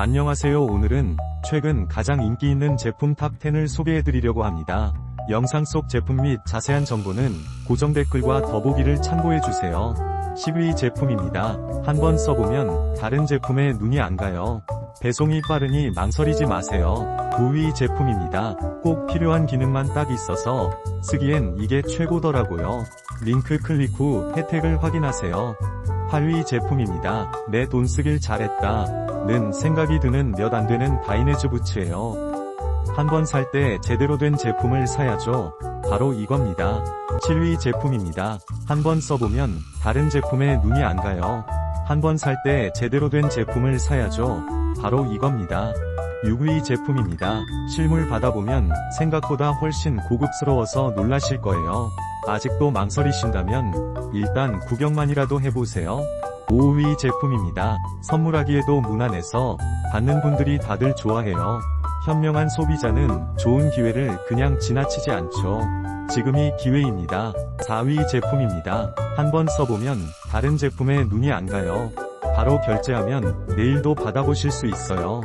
안녕하세요 오늘은 최근 가장 인기 있는 제품 탑10을 소개해드리려고 합니다. 영상 속 제품 및 자세한 정보는 고정 댓글과 더보기를 참고해주세요. 10위 제품입니다. 한번 써보면 다른 제품에 눈이 안 가요. 배송이 빠르니 망설이지 마세요. 9위 제품입니다. 꼭 필요한 기능만 딱 있어서 쓰기엔 이게 최고더라고요. 링크 클릭 후 혜택을 확인하세요. 8위 제품입니다. 내 돈 쓰길 잘했다. 는 생각이 드는 몇 안 되는 다이내즈 부츠예요. 한 번 살 때 제대로 된 제품을 사야죠. 바로 이겁니다. 7위 제품입니다. 한 번 써보면 다른 제품에 눈이 안 가요. 한 번 살 때 제대로 된 제품을 사야죠. 바로 이겁니다. 6위 제품입니다. 실물 받아보면 생각보다 훨씬 고급스러워서 놀라실 거예요. 아직도 망설이신다면 일단 구경만이라도 해보세요. 5위 제품입니다. 선물하기에도 무난해서 받는 분들이 다들 좋아해요. 현명한 소비자는 좋은 기회를 그냥 지나치지 않죠. 지금이 기회입니다. 4위 제품입니다. 한번 써보면 다른 제품에 눈이 안 가요. 바로 결제하면 내일도 받아보실 수 있어요.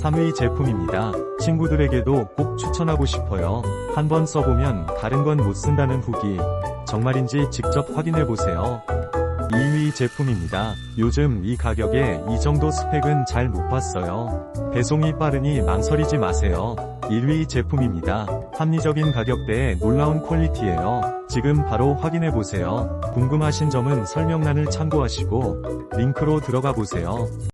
3위 제품입니다. 친구들에게도 꼭 추천하고 싶어요. 한번 써보면 다른 건 못 쓴다는 후기. 정말인지 직접 확인해보세요. 2위 제품입니다. 요즘 이 가격에 이 정도 스펙은 잘 못 봤어요. 배송이 빠르니 망설이지 마세요. 1위 제품입니다. 합리적인 가격대에 놀라운 퀄리티예요. 지금 바로 확인해보세요. 궁금하신 점은 설명란을 참고하시고 링크로 들어가 보세요.